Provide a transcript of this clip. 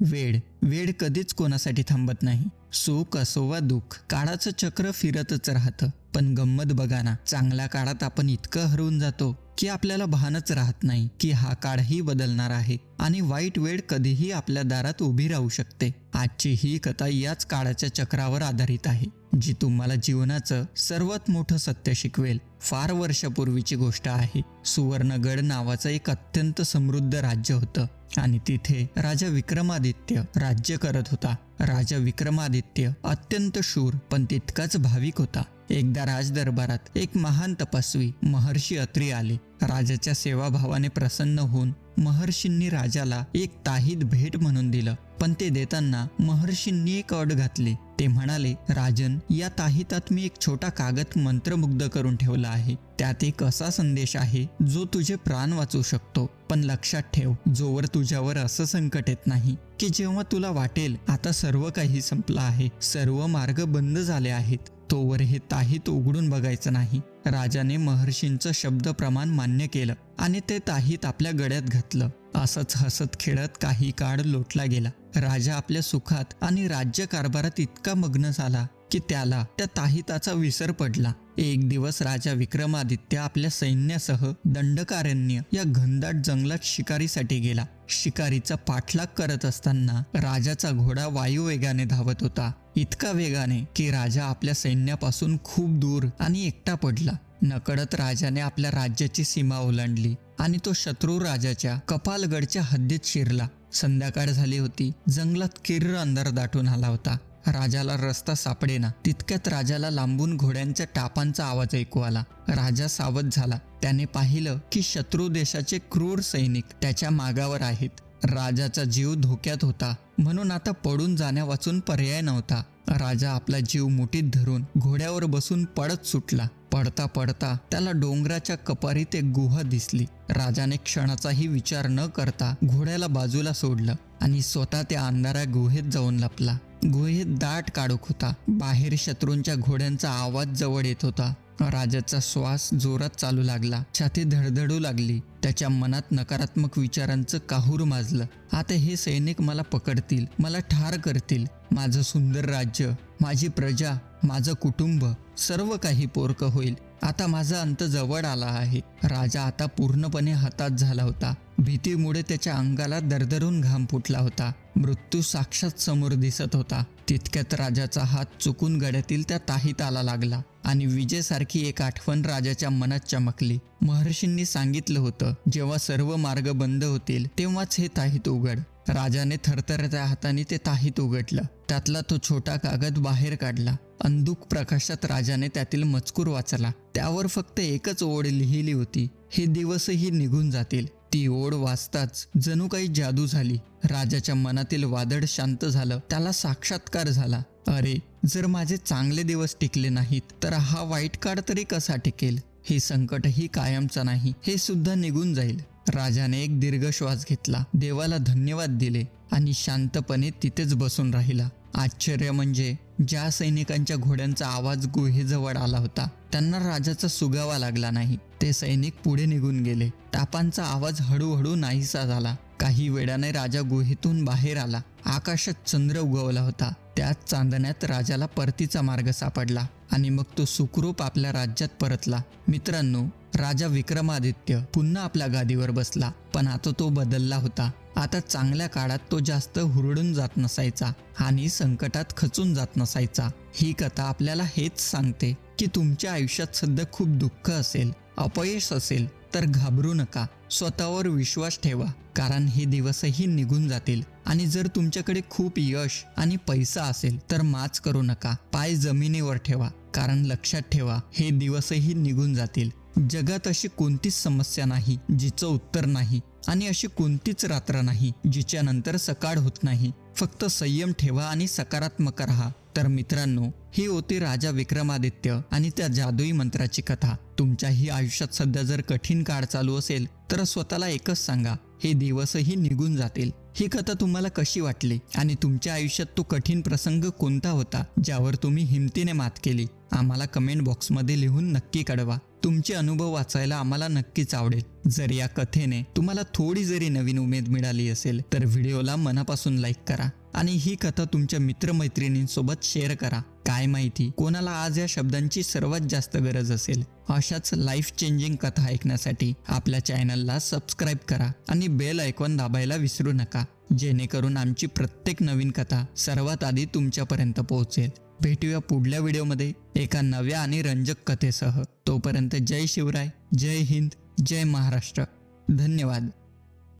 वेळ वेळ कधीच कोणासाठी थांबत नाही. सुख असो वा दुःख काळाचं चक्र फिरतच राहतं. पण गंमत बघा ना चांगल्या काळात आपण इतकं हरवून जातो की आपल्याला भानच राहत नाही की हा काळही बदलणार आहे आणि वाईट वेळ कधीही आपल्या दारात उभी राहू शकते. आजची ही कथा याच काळाच्या चक्रावर आधारित आहे. जी तुम्हाला जीवनाचं सर्वात मोठं सत्य शिकवेल फार वर्षापूर्वीची गोष्ट आहे. सुवर्णगड नावाचं एक अत्यंत समृद्ध राज्य होतं आणि तिथे राजा विक्रमादित्य राज्य करत होता. राजा विक्रमादित्य अत्यंत शूर पण तितकाच भाविक होता. एकदा राजदरबारात एक महान तपस्वी महर्षी अत्री आले. राजाच्या सेवाभावाने प्रसन्न होऊन महर्षींनी राजाला एक ताहीद भेट म्हणून दिलं. पण ते देताना महर्षींनी एक अट घातली. ते म्हणाले राजन या ताहितात मी एक छोटा कागद मंत्रमुग्ध करून ठेवला आहे. त्यात एक असा संदेश आहे जो तुझे प्राण वाचू शकतो. पण लक्षात ठेव जोवर तुझ्यावर असं संकट येत नाही की जेव्हा तुला वाटेल आता सर्व काही संपलं आहे. सर्व मार्ग बंद झाले आहेत. तोवर हे ताहीत उघडून बघायचं नाही. राजाने महर्षींचं शब्द प्रमाण मान्य केलं आणि ते ताहीत आपल्या गळ्यात घातलं. असंच हसत खेळत काही काळ लोटला गेला. राजा आपल्या सुखात आणि राज्यकारभारात इतका मग्न झाला. की त्याला त्या ताहिताचा विसर पडला. एक दिवस राजा विक्रमादित्य आपल्या सैन्यासह दंडकारण्य या घनदाट जंगलात शिकारीसाठी गेला. शिकारीचा पाठलाग करत असताना राजाचा घोडा वायू वेगाने धावत होता. इतका वेगाने की राजा आपल्या सैन्यापासून खूप दूर आणि एकटा पडला. नकळत राजाने आपल्या राज्याची सीमा ओलांडली आणि तो शत्रू राजाच्या कपालगडच्या हद्दीत शिरला. संध्याकाळ झाली होती. जंगलात किर्र अंधार दाटून आला होता. राजाला रस्ता सापडेना. तितक्यात राजाला लांबून घोड्यांच्या टापांचा आवाज ऐकू आला. राजा सावध झाला. त्याने पाहिलं की शत्रू देशाचे क्रूर सैनिक त्याच्या मागावर आहेत. राजाचा जीव धोक्यात होता. म्हणून आता पडून जाण्यावाचून पर्याय नव्हता. राजा आपला जीव मुठीत धरून घोड्यावर बसून पडत सुटला. पडता पडता त्याला डोंगराच्या कपारीत एक गुहा दिसली. राजाने क्षणाचाही विचार न करता घोड्याला बाजूला सोडलं आणि स्वतः त्या अंधारा गुहेत जाऊन लपला. गुहेत दाट काढूक होता. बाहेर शत्रूंच्या घोड्यांचा आवाज जवळ येत होता. राजाचा श्वास जोरात चालू लागला. छाती धडधडू लागली. त्याच्या मनात नकारात्मक विचारांचं काहूर माजलं. आता हे सैनिक मला पकडतील मला ठार करतील. माझं सुंदर राज्य माझी प्रजा माझं कुटुंब सर्व काही पोरकं होईल. आता माझा अंत जवळ आला आहे. राजा आता पूर्णपणे हातात झाला होता. भीतीमुळे त्याच्या अंगाला दरदरून घाम फुटला होता. मृत्यू साक्षात समोर दिसत होता. तितक्यात राजाचा हात चुकून गड्यातील त्या ताहीत आला लागला आणि विजेसारखी एक आठवण राजाच्या मनात चमकली. महर्षींनी सांगितलं होतं जेव्हा सर्व मार्ग बंद होतील तेव्हाच हे ताहीत उघड. राजाने थरथरत्या हाताने ते ताहीत उघडलं. त्यातला तो छोटा कागद बाहेर काढला. अंधुक प्रकाशात राजाने त्यातील मजकूर वाचला. त्यावर फक्त एकच ओढ लिहिली होती. हे दिवसही निघून जातील. ती ओढ वाचताच जणू काही जादू झाली. राजाच्या मनातील वादळ शांत झालं. त्याला साक्षात्कार झाला. अरे जर माझे चांगले दिवस टिकले नाहीत तर हा वाईट काळ तरी कसा टिकेल? हे संकटही कायमचा नाही. हे सुद्धा निघून जाईल. राजाने एक दीर्घ श्वास घेतला. देवाला धन्यवाद दिले आणि शांतपणे तिथेच बसून राहिला. आश्चर्य म्हणजे ज्या सैनिकांच्या घोड्यांचा आवाज गुहेजवळ आला होता त्यांना राजाचा सुगावा लागला नाही. ते सैनिक पुढे निघून गेले. टापांचा आवाज हळूहळू नाहीसा झाला. काही वेळाने राजा गुहेतून बाहेर आला. आकाशात चंद्र उगवला होता. त्याच चांदण्यात राजाला परतीचा मार्ग सापडला आणि मग तो सुखरूप आपल्या राज्यात परतला. मित्रांनो राजा विक्रमादित्य पुन्हा आपल्या गादीवर बसला पण आता तो बदलला होता. आता चांगल्या काळात तो जास्त हुरडून जात नसायचा आणि संकटात खचून जात नसायचा. ही कथा आपल्याला हेच सांगते की तुमच्या आयुष्यात सध्या खूप दुःख असेल अपयश असेल तर घाबरू नका. स्वतःवर विश्वास ठेवा. कारण हे दिवसही निघून जातील. आणि जर तुमच्याकडे खूप यश आणि पैसा असेल तर माच करू नका. पाय जमिनीवर ठेवा. कारण लक्षात ठेवा हे दिवसही निघून जातील. जगात अशी कोणतीच समस्या नाही जिचं उत्तर नाही. आणि अशी कोणतीच रात्र नाही जिच्यानंतर सकाळ होत नाही. फक्त संयम ठेवा आणि सकारात्मक राहा. तर मित्रांनो ही होती राजा विक्रमादित्य आणि त्या जादुई मंत्राची कथा. तुमच्याही आयुष्यात सध्या जर कठीण काळ चालू असेल तर स्वतःला एकच सांगा हे दिवसही निघून जातील. ही कथा तुम्हाला कशी वाटली? आणि तुमच्या आयुष्यात तो कठीण प्रसंग कोणता होता ज्यावर तुम्ही हिमतीने मात केली? आम्हाला कमेंट बॉक्समध्ये लिहून नक्की कळवा. तुमचे अनुभव वाचायला आम्हाला नक्कीच आवडेल. जर या कथेने तुम्हाला थोडी जरी नवीन उमेद मिळाली असेल तर व्हिडिओला मनापासून लाईक करा आणि ही कथा तुमच्या मित्रमैत्रिणींसोबत शेअर करा. काय माहिती कोणाला आज या शब्दांची सर्वात जास्त गरज असेल? अशाच लाईफ चेंजिंग कथा ऐकण्यासाठी आपल्या चॅनलला सबस्क्राईब करा आणि बेल ऐकून दाबायला विसरू नका. जेणेकरून आमची प्रत्येक नवीन कथा सर्वात आधी तुमच्यापर्यंत पोहोचेल. भेटूया पुढल्या व्हिडिओमध्ये एका नव्या आणि रंजक कथेसह. तोपर्यंत जय शिवराय जय हिंद जय महाराष्ट्र. धन्यवाद.